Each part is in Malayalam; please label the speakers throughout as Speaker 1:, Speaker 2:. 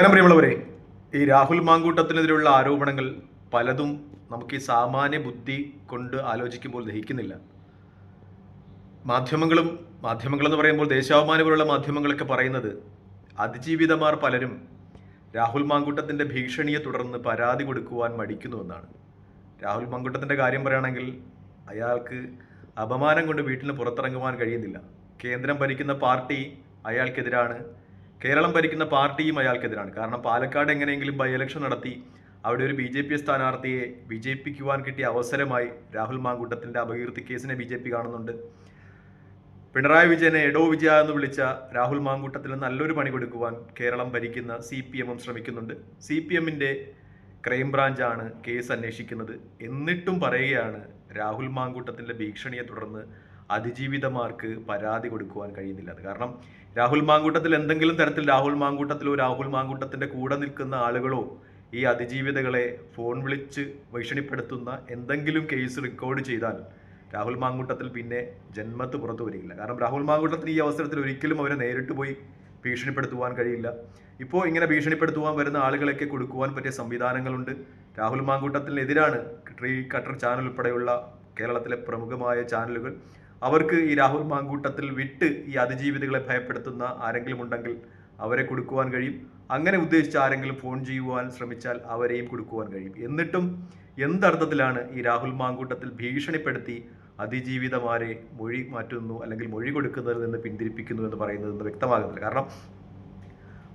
Speaker 1: അങ്ങനെ പ്രിയമുള്ളവരെ. ഈ രാഹുൽ മാങ്കൂട്ടത്തിനെതിരെയുള്ള ആരോപണങ്ങൾ പലതും നമുക്ക് ഈ സാമാന്യ ബുദ്ധി കൊണ്ട് ആലോചിക്കുമ്പോൾ ദഹിക്കുന്നില്ല. മാധ്യമങ്ങളും മാധ്യമങ്ങളെന്ന് പറയുമ്പോൾ ദേശാഭിമാനപരമുള്ള മാധ്യമങ്ങളൊക്കെ പറയുന്നത് അതിജീവിതമാർ പലരും രാഹുൽ മാങ്കൂട്ടത്തിന്റെ ഭീഷണിയെ തുടർന്ന് പരാതി കൊടുക്കുവാൻ മടിക്കുന്നുവെന്നാണ് രാഹുൽ മാങ്കൂട്ടത്തിന്റെ കാര്യം പറയുകയാണെങ്കിൽ അയാൾക്ക് അപമാനം കൊണ്ട് വീട്ടിൽ നിന്ന് പുറത്തിറങ്ങുവാൻ കഴിയുന്നില്ല. കേന്ദ്രം ഭരിക്കുന്ന പാർട്ടി അയാൾക്കെതിരാണ്. കേരളം ഭരിക്കുന്ന പാർട്ടിയും അയാൾക്കെതിരാണ്. കാരണം പാലക്കാട് എങ്ങനെയെങ്കിലും ബൈ ഇലക്ഷൻ നടത്തി അവിടെ ഒരു ബി ജെ പി സ്ഥാനാർത്ഥിയെ വിജയിപ്പിക്കുവാൻ കിട്ടിയ അവസരമായി രാഹുൽ മാങ്കൂട്ടത്തിന്റെ അപകീർത്തി കേസിനെ ബി ജെ പി കാണുന്നുണ്ട്. പിണറായി വിജയനെ എടോ വിജയ എന്ന് വിളിച്ച രാഹുൽ മാങ്കൂട്ടത്തിന് നല്ലൊരു പണി കൊടുക്കുവാൻ കേരളം ഭരിക്കുന്ന സി പി എമ്മും ശ്രമിക്കുന്നുണ്ട്. സി പി എമ്മിന്റെ ക്രൈംബ്രാഞ്ചാണ് കേസ് അന്വേഷിക്കുന്നത്. എന്നിട്ടും പറയുകയാണ് രാഹുൽ മാങ്കൂട്ടത്തിന്റെ ഭീഷണിയെ തുടർന്ന് അതിജീവിതമാർക്ക് പരാതി കൊടുക്കുവാൻ കഴിയുന്നില്ല. കാരണം രാഹുൽ മാങ്കൂട്ടത്തിൽ എന്തെങ്കിലും തരത്തിൽ രാഹുൽ മാങ്കൂട്ടത്തിലോ രാഹുൽ മാങ്കൂട്ടത്തിന്റെ കൂടെ നിൽക്കുന്ന ആളുകളോ ഈ അതിജീവിതകളെ ഫോൺ വിളിച്ച് ഭീഷണിപ്പെടുത്തുന്ന എന്തെങ്കിലും കേസ് റെക്കോർഡ് ചെയ്താൽ രാഹുൽ മാങ്കൂട്ടത്തിൽ പിന്നെ ജന്മത്ത് പുറത്തു വരികയില്ല. കാരണം രാഹുൽ മാങ്കൂട്ടത്തിന് ഈ അവസരത്തിൽ ഒരിക്കലും അവരെ നേരിട്ട് പോയി ഭീഷണിപ്പെടുത്തുവാൻ കഴിയില്ല. ഇപ്പോൾ ഇങ്ങനെ ഭീഷണിപ്പെടുത്തുവാൻ വരുന്ന ആളുകളൊക്കെ കൊടുക്കുവാൻ പറ്റിയ സംവിധാനങ്ങളുണ്ട്. രാഹുൽ മാങ്കൂട്ടത്തിനെതിരാണ് ട്രീ കട്ടർ ചാനൽ ഉൾപ്പെടെയുള്ള കേരളത്തിലെ പ്രമുഖമായ ചാനലുകൾ അവർക്ക് ഈ രാഹുൽ മാങ്കൂട്ടത്തിൽ വിട്ട് ഈ അതിജീവിതകളെ ഭയപ്പെടുത്തുന്ന ആരെങ്കിലും ഉണ്ടെങ്കിൽ അവരെ കൊടുക്കുവാൻ കഴിയും. അങ്ങനെ ഉദ്ദേശിച്ച ആരെങ്കിലും ഫോൺ ചെയ്യുവാൻ ശ്രമിച്ചാൽ അവരെയും കൊടുക്കുവാൻ കഴിയും. എന്നിട്ടും എന്തർത്ഥത്തിലാണ് ഈ രാഹുൽ മാങ്കൂട്ടത്തിൽ ഭീഷണിപ്പെടുത്തി അതിജീവിതമാരെ മൊഴി മാറ്റുന്നു അല്ലെങ്കിൽ മൊഴി കൊടുക്കുന്നതിൽ നിന്ന് പിന്തിരിപ്പിക്കുന്നു എന്ന് പറയുന്നത് എന്ന് വ്യക്തമാകുന്നില്ല. കാരണം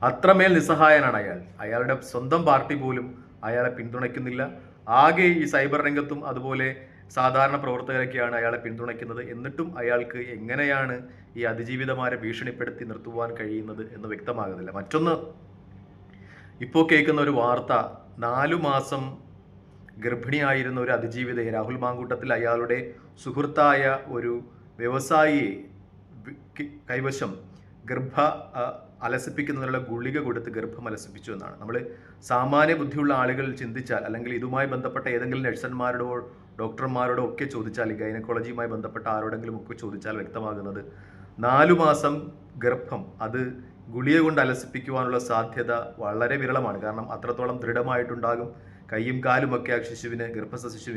Speaker 1: അത്രമേൽ നിസ്സഹായനാണ് അയാൾ. അയാളുടെ സ്വന്തം പാർട്ടി പോലും അയാളെ പിന്തുണയ്ക്കുന്നില്ല. ആകെ ഈ സൈബർ രംഗത്തും അതുപോലെ സാധാരണ പ്രവർത്തകരൊക്കെയാണ് അയാളെ പിന്തുണയ്ക്കുന്നത്. എന്നിട്ടും അയാൾക്ക് എങ്ങനെയാണ് ഈ അതിജീവിതമാരെ ഭീഷണിപ്പെടുത്തി നിർത്തുവാൻ കഴിയുന്നത് എന്ന് വ്യക്തമാകുന്നില്ല. മറ്റൊന്ന് ഇപ്പോൾ കേൾക്കുന്ന ഒരു വാർത്ത നാലു മാസം ഗർഭിണിയായിരുന്ന ഒരു അതിജീവിതയെ രാഹുൽ മാങ്കൂട്ടത്തിൽ അയാളുടെ സുഹൃത്തായ ഒരു വ്യവസായിയെ കൈവശം ഗർഭ അലസിപ്പിക്കുന്നതിനുള്ള ഗുളിക കൊടുത്ത് ഗർഭം അലസിപ്പിച്ചു എന്നാണ്. നമ്മൾ സാമാന്യ ബുദ്ധിയുള്ള ആളുകൾ ചിന്തിച്ചാൽ അല്ലെങ്കിൽ ഇതുമായി ബന്ധപ്പെട്ട ഏതെങ്കിലും നഴ്സന്മാരോടോ ഡോക്ടർമാരോടോ ഒക്കെ ചോദിച്ചാൽ ഗൈനക്കോളജിയുമായി ബന്ധപ്പെട്ട ആരോടെങ്കിലും ഒക്കെ ചോദിച്ചാൽ വ്യക്തമാകുന്നത് നാലു മാസം ഗർഭം അത് ഗുളിക കൊണ്ട് അലസിപ്പിക്കുവാനുള്ള സാധ്യത വളരെ വിരളമാണ്. കാരണം അത്രത്തോളം ദൃഢമായിട്ടുണ്ടാകും. കൈയും കാലും ഒക്കെ ആ ശിശുവിന് ഗർഭസ്ഥ ശിശു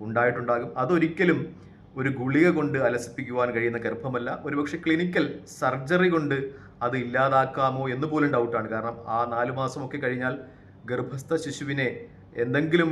Speaker 1: ഉണ്ടായിട്ടുണ്ടാകും. അതൊരിക്കലും ഒരു ഗുളിക കൊണ്ട് അലസിപ്പിക്കുവാൻ കഴിയുന്ന ഗർഭമല്ല. ഒരുപക്ഷെ ക്ലിനിക്കൽ സർജറി കൊണ്ട് അത് ഇല്ലാതാക്കാമോ എന്ന് പോലും ഡൗട്ടാണ് കാരണം ആ നാലു മാസമൊക്കെ കഴിഞ്ഞാൽ ഗർഭസ്ഥ ശിശുവിനെ എന്തെങ്കിലും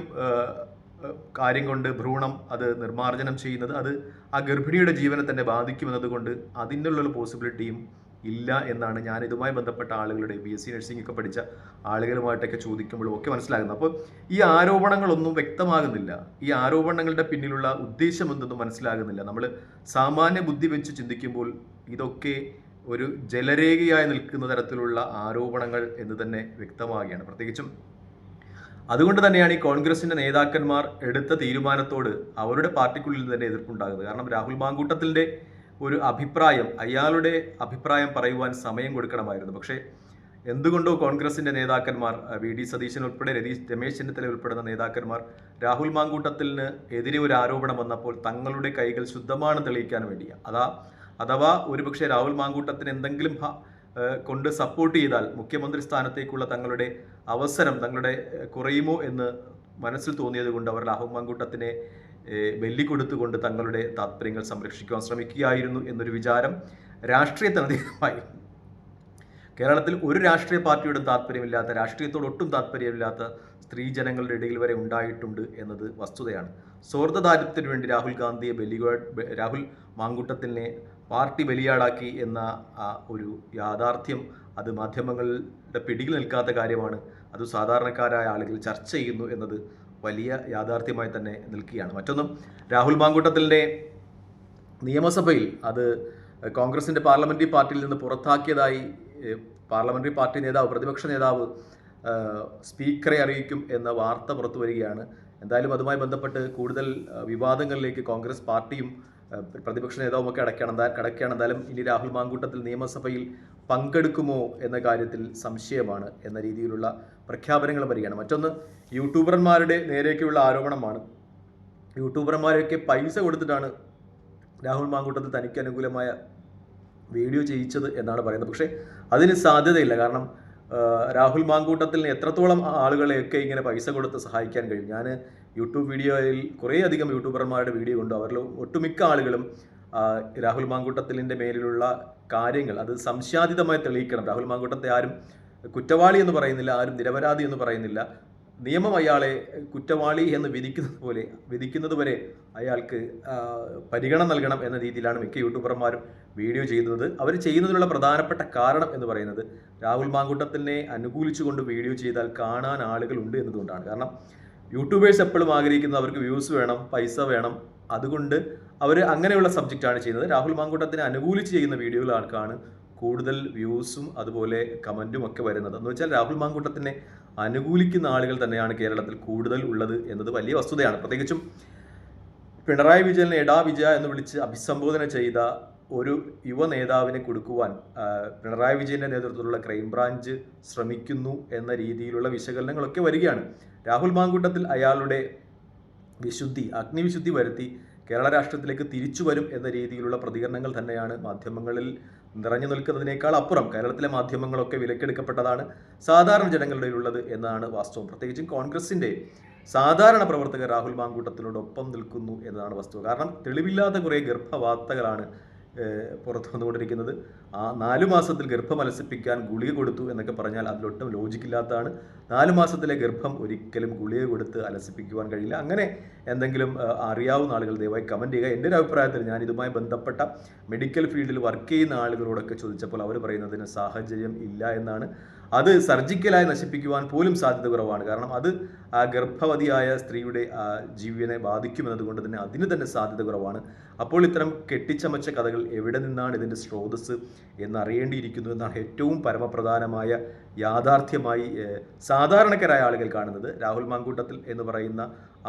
Speaker 1: കാര്യം കൊണ്ട് ഭ്രൂണം അത് നിർമ്മാർജനം ചെയ്യുന്നത് അത് ആ ഗർഭിണിയുടെ ജീവനെ തന്നെ ബാധിക്കുമെന്നതുകൊണ്ട് അതിനുള്ള പോസിബിലിറ്റിയും ഇല്ല എന്നാണ് ഞാൻ ഇതുമായി ബന്ധപ്പെട്ട ആളുകളുടെ ബി എസ് സി നഴ്സിംഗ് ഒക്കെ പഠിച്ച ആളുകളുമായിട്ടൊക്കെ ചോദിക്കുമ്പോഴും ഒക്കെ മനസ്സിലാകുന്നത്. അപ്പോൾ ഈ ആരോപണങ്ങളൊന്നും വ്യക്തമാകുന്നില്ല. ഈ ആരോപണങ്ങളുടെ പിന്നിലുള്ള ഉദ്ദേശം എന്തെന്നും മനസ്സിലാകുന്നില്ല. നമ്മൾ സാമാന്യ ബുദ്ധി വെച്ച് ചിന്തിക്കുമ്പോൾ ഇതൊക്കെ ഒരു ജലരേഖയായി നിൽക്കുന്ന തരത്തിലുള്ള ആരോപണങ്ങൾ എന്ന് തന്നെ വ്യക്തമാകുകയാണ് പ്രത്യേകിച്ചും അതുകൊണ്ട് തന്നെയാണ് ഈ കോൺഗ്രസിന്റെ നേതാക്കന്മാർ എടുത്ത തീരുമാനത്തോട് അവരുടെ പാർട്ടിക്കുള്ളിൽ തന്നെ എതിർപ്പുണ്ടാകുന്നത്. കാരണം രാഹുൽ മാങ്കൂട്ടത്തിന്റെ ഒരു അഭിപ്രായം അയാളുടെ അഭിപ്രായം പറയുവാൻ സമയം കൊടുക്കണമായിരുന്നു. പക്ഷേ എന്തുകൊണ്ടോ കോൺഗ്രസിന്റെ നേതാക്കന്മാർ വി. ഡി. സതീശൻ ഉൾപ്പെടെ രതീഷ് രമേശ് ചെന്നിത്തല ഉൾപ്പെടുന്ന നേതാക്കന്മാർ രാഹുൽ മാങ്കൂട്ടത്തിന് എതിരെ ഒരു ആരോപണം വന്നപ്പോൾ തങ്ങളുടെ കൈകൾ ശുദ്ധമാണ് തെളിയിക്കാൻ വേണ്ടിയാണ്. അതാ അഥവാ ഒരുപക്ഷെ രാഹുൽ മാങ്കൂട്ടത്തിന് എന്തെങ്കിലും കൊണ്ട് സപ്പോർട്ട് ചെയ്താൽ മുഖ്യമന്ത്രി സ്ഥാനത്തേക്കുള്ള തങ്ങളുടെ അവസരം തങ്ങളുടെ കുറയുമോ എന്ന് മനസ്സിൽ തോന്നിയത് കൊണ്ട് അവർ ലാഹു മാങ്കൂട്ടത്തിനെ ഏഹ് വെല്ലിക്കൊടുത്തുകൊണ്ട് തങ്ങളുടെ താത്പര്യങ്ങൾ സംരക്ഷിക്കുവാൻ ശ്രമിക്കുകയായിരുന്നു എന്നൊരു വിചാരം രാഷ്ട്രീയത്തിന് അതീതമായി. കേരളത്തിൽ ഒരു രാഷ്ട്രീയ പാർട്ടിയോടും താല്പര്യമില്ലാത്ത രാഷ്ട്രീയത്തോട് ഒട്ടും താല്പര്യമില്ലാത്ത സ്ത്രീ ജനങ്ങളുടെ ഇടയിൽ വരെ ഉണ്ടായിട്ടുണ്ട് എന്നത് വസ്തുതയാണ്. സ്വാർത്ഥതാര്യത്തിന് വേണ്ടി രാഹുൽ ഗാന്ധിയെ ബലി രാഹുൽ മാങ്കൂട്ടത്തിനെ പാർട്ടി ബലിയാടാക്കി എന്ന ഒരു യാഥാർത്ഥ്യം അത് മാധ്യമങ്ങളുടെ പിടിയിൽ നിൽക്കാത്ത കാര്യമാണ്. അത് സാധാരണക്കാരായ ആളുകൾ ചർച്ച ചെയ്യുന്നു എന്നത് വലിയ യാഥാർത്ഥ്യമായി തന്നെ നിൽക്കുകയാണ്. മറ്റൊന്നും രാഹുൽ മാങ്കൂട്ടത്തിന്റെ നിയമസഭയിൽ അത് കോൺഗ്രസിന്റെ പാർലമെന്ററി പാർട്ടിയിൽ നിന്ന് പുറത്താക്കിയതായി പാർലമെന്ററി പാർട്ടി നേതാവ് പ്രതിപക്ഷ നേതാവ് സ്പീക്കറെ അറിയിക്കും എന്ന വാർത്ത പുറത്തു വരികയാണ്. എന്തായാലും അതുമായി ബന്ധപ്പെട്ട് കൂടുതൽ വിവാദങ്ങളിലേക്ക് കോൺഗ്രസ് പാർട്ടിയും പ്രതിപക്ഷ നേതാവുമൊക്കെ എന്താ കടക്കുകയാണ്. എന്തായാലും ഇനി രാഹുൽ മാങ്കൂട്ടത്തിൽ നിയമസഭയിൽ പങ്കെടുക്കുമോ എന്ന കാര്യത്തിൽ സംശയമാണ് എന്ന രീതിയിലുള്ള പ്രഖ്യാപനങ്ങൾ വരികയാണ്. മറ്റൊന്ന് യൂട്യൂബർമാരുടെ നേരെയൊക്കെയുള്ള ആരോപണമാണ്. യൂട്യൂബർമാരെയൊക്കെ പൈസ കൊടുത്തിട്ടാണ് രാഹുൽ മാങ്കൂട്ടത്തിൽ തനിക്ക് അനുകൂലമായ വീഡിയോ ചെയ്യിച്ചത് എന്നാണ് പറയുന്നത്. പക്ഷേ അതിന് സാധ്യതയില്ല. കാരണം രാഹുൽ മാങ്കൂട്ടത്തിന് എത്രത്തോളം ആളുകളെയൊക്കെ ഇങ്ങനെ പൈസ കൊടുത്ത് സഹായിക്കാൻ കഴിയും? ഞാൻ യൂട്യൂബ് വീഡിയോയിൽ കുറേ അധികം യൂട്യൂബർമാരുടെ വീഡിയോ ഉണ്ട് അവരിൽ ഒട്ടുമിക്ക ആളുകളും രാഹുൽ മാങ്കൂട്ടത്തിലിന്റെ മേലിലുള്ള കാര്യങ്ങൾ അത് സംശയാതീതമായി തെളിയിക്കണം. രാഹുൽ മാങ്കൂട്ടത്തെ ആരും കുറ്റവാളി എന്ന് പറയുന്നില്ല ആരും നിരപരാധി എന്ന് പറയുന്നില്ല. നിയമം അയാളെ കുറ്റവാളി എന്ന് വിധിക്കുന്നത് പോലെ വിധിക്കുന്നത് വരെ അയാൾക്ക് പരിഗണന നൽകണം എന്ന രീതിയിലാണ് മിക്ക യൂട്യൂബർമാരും വീഡിയോ ചെയ്യുന്നത്. അവർ ചെയ്യുന്നതിനുള്ള പ്രധാനപ്പെട്ട കാരണം എന്ന് പറയുന്നത് രാഹുൽ മാങ്കൂട്ടത്തിനെ അനുകൂലിച്ചുകൊണ്ട് വീഡിയോ ചെയ്താൽ കാണാൻ ആളുകൾ ഉണ്ട് എന്നതുകൊണ്ടാണ്. കാരണം യൂട്യൂബേഴ്സ് എപ്പോഴും ആഗ്രഹിക്കുന്നത് അവർക്ക് വ്യൂസ് വേണം പൈസ വേണം. അതുകൊണ്ട് അവർ അങ്ങനെയുള്ള സബ്ജക്റ്റാണ് ചെയ്യുന്നത്. രാഹുൽ മാങ്കൂട്ടത്തിനെ അനുകൂലിച്ച് ചെയ്യുന്ന വീഡിയോകൾക്കാണ് കൂടുതൽ വ്യൂസും അതുപോലെ കമന്റും ഒക്കെ വരുന്നത്. എന്ന് വെച്ചാൽ രാഹുൽ മാങ്കൂട്ടത്തിനെ അനുകൂലിക്കുന്ന ആളുകൾ തന്നെയാണ് കേരളത്തിൽ കൂടുതൽ ഉള്ളത് എന്നത് വലിയ വസ്തുതയാണ്. പ്രത്യേകിച്ചും പിണറായി വിജയനെ എടാ വിജയ എന്ന് വിളിച്ച് അഭിസംബോധന ചെയ്ത ഒരു യുവ നേതാവിനെ കൊടുക്കുവാൻ പിണറായി വിജയന്റെ നേതൃത്വത്തിലുള്ള ക്രൈംബ്രാഞ്ച് ശ്രമിക്കുന്നു എന്ന രീതിയിലുള്ള വിശകലനങ്ങളൊക്കെ വരികയാണ്. രാഹുൽ മാങ്കൂട്ടത്തിൽ അയാളുടെ വിശുദ്ധി അഗ്നിവിശുദ്ധി വരുത്തി കേരള രാഷ്ട്രത്തിലേക്ക് തിരിച്ചു വരും എന്ന രീതിയിലുള്ള പ്രതികരണങ്ങൾ തന്നെയാണ് മാധ്യമങ്ങളിൽ നിറഞ്ഞു നിൽക്കുന്നതിനേക്കാൾ അപ്പുറം കേരളത്തിലെ മാധ്യമങ്ങളൊക്കെ വിലക്കെടുക്കപ്പെട്ടതാണ് സാധാരണ ജനങ്ങളുടെ ഉള്ളത് എന്നാണ് വാസ്തവം. പ്രത്യേകിച്ചും കോൺഗ്രസിന്റെ സാധാരണ പ്രവർത്തകർ രാഹുൽ മാങ്കൂട്ടത്തിനോടൊപ്പം നിൽക്കുന്നു എന്നതാണ് വസ്തുത കാരണം തെളിവില്ലാത്ത കുറേ ഗർഭവാർത്തകളാണ് പുറത്തു വന്നുകൊണ്ടിരിക്കുന്നത്. ആ നാലു മാസത്തിൽ ഗർഭം അലസിപ്പിക്കാൻ ഗുളിക കൊടുത്തു എന്നൊക്കെ പറഞ്ഞാൽ അതിലൊട്ടും ലോജിക്കില്ലാത്തതാണ് നാലു മാസത്തിലെ ഗർഭം ഒരിക്കലും ഗുളിക കൊടുത്ത് അലസിപ്പിക്കുവാൻ കഴിയില്ല. അങ്ങനെ എന്തെങ്കിലും അറിയാവുന്ന ആളുകൾ ദയവായി കമന്റ് ചെയ്യുക. എന്റെ ഒരു അഭിപ്രായത്തിൽ ഞാൻ ഇതുമായി ബന്ധപ്പെട്ട മെഡിക്കൽ ഫീൽഡിൽ വർക്ക് ചെയ്യുന്ന ആളുകളോടൊക്കെ ചോദിച്ചപ്പോൾ അവർ പറയുന്നതിന് സാഹചര്യം ഇല്ല എന്നാണ്. അത് സർജിക്കലായി നശിപ്പിക്കുവാൻ പോലും സാധ്യത കുറവാണ്. കാരണം അത് ആ ഗർഭവതിയായ സ്ത്രീയുടെ ജീവനെ ബാധിക്കുമെന്നതുകൊണ്ട് തന്നെ അതിന് തന്നെ സാധ്യത കുറവാണ്. അപ്പോൾ ഇത്തരം കെട്ടിച്ചമച്ച കഥകൾ എവിടെ നിന്നാണ് ഇതിന്റെ സ്രോതസ് എന്നറിയേണ്ടിയിരിക്കുന്നു എന്നാണ് ഏറ്റവും പരമപ്രധാനമായ യാഥാർത്ഥ്യമായി സാധാരണക്കാരായ ആളുകൾ കാണുന്നത്. രാഹുൽ മാങ്കൂട്ടത്തിൽ എന്ന് പറയുന്ന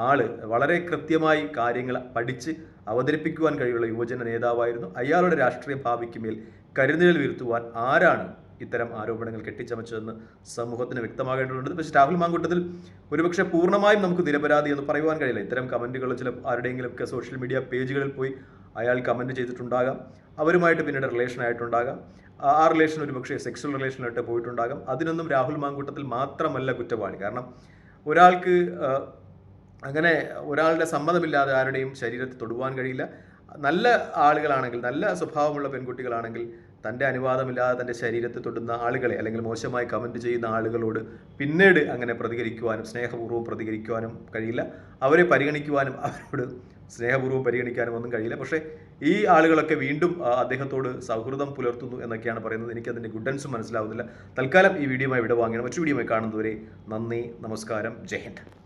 Speaker 1: ആൾ വളരെ കൃത്യമായി കാര്യങ്ങൾ പഠിച്ച് അവതരിപ്പിക്കുവാൻ കഴിയുള്ള യുവജന നേതാവായിരുന്നു. അയാളുടെ രാഷ്ട്രീയ ഭാവിക്ക് മേൽ കരുനിഴൽ വീർത്തുവാൻ ആരാണ് ഇത്തരം ആരോപണങ്ങൾ കെട്ടിച്ചമച്ചതെന്ന് സമൂഹത്തിന് വ്യക്തമാകേണ്ടതുണ്ട്. പക്ഷേ രാഹുൽ മാങ്കൂട്ടത്തിൽ ഒരുപക്ഷെ പൂർണമായും നമുക്ക് നിരപരാധി എന്ന് പറയുവാൻ കഴിയില്ല. ഇത്തരം കമന്റുകൾ ചില ആരുടെയെങ്കിലുമൊക്കെ സോഷ്യൽ മീഡിയ പേജുകളിൽ പോയി അയാൾ കമന്റ് ചെയ്തിട്ടുണ്ടാകാം. അവരുമായിട്ട് പിന്നീട് റിലേഷൻ ആയിട്ടുണ്ടാകാം. ആ റിലേഷൻ ഒരുപക്ഷെ സെക്സ്വൽ റിലേഷനായിട്ട് പോയിട്ടുണ്ടാകാം. അതിനൊന്നും രാഹുൽ മാങ്കൂട്ടത്തിൽ മാത്രമല്ല കുറ്റവാളി. കാരണം ഒരാൾക്ക് അങ്ങനെ ഒരാളുടെ സമ്മതമില്ലാതെ ആരുടെയും ശരീരത്തെ തൊടുവാൻ കഴിയില്ല. നല്ല ആളുകളാണെങ്കിൽ നല്ല സ്വഭാവമുള്ള പെൺകുട്ടികളാണെങ്കിൽ തന്റെ അനുവാദമില്ലാതെ തന്റെ ശരീരത്തെ തൊടുന്ന ആളുകളെ അല്ലെങ്കിൽ മോശമായി കമന്റ് ചെയ്യുന്ന ആളുകളോട് പിന്നീട് അങ്ങനെ പ്രതികരിക്കുവാനും സ്നേഹപൂർവം പ്രതികരിക്കുവാനും കഴിയില്ല. അവരെ പരിഗണിക്കുവാനും അവരോട് സ്നേഹപൂർവം പരിഗണിക്കാനും ഒന്നും കഴിയില്ല. പക്ഷേ ഈ ആളുകളൊക്കെ വീണ്ടും അദ്ദേഹത്തോട് സൗഹൃദം പുലർത്തുന്നു എന്നൊക്കെയാണ് പറയുന്നത്. എനിക്കതിന്റെ ഗുഡൻസും മനസ്സിലാവുന്നില്ല. തൽക്കാലം ഈ വീഡിയോയുമായി വിടവാങ്ങിയാണ് മറ്റു വീഡിയോയുമായി കാണുന്നതുവരെ നന്ദി നമസ്കാരം. ജയ് ഹിന്ദ്.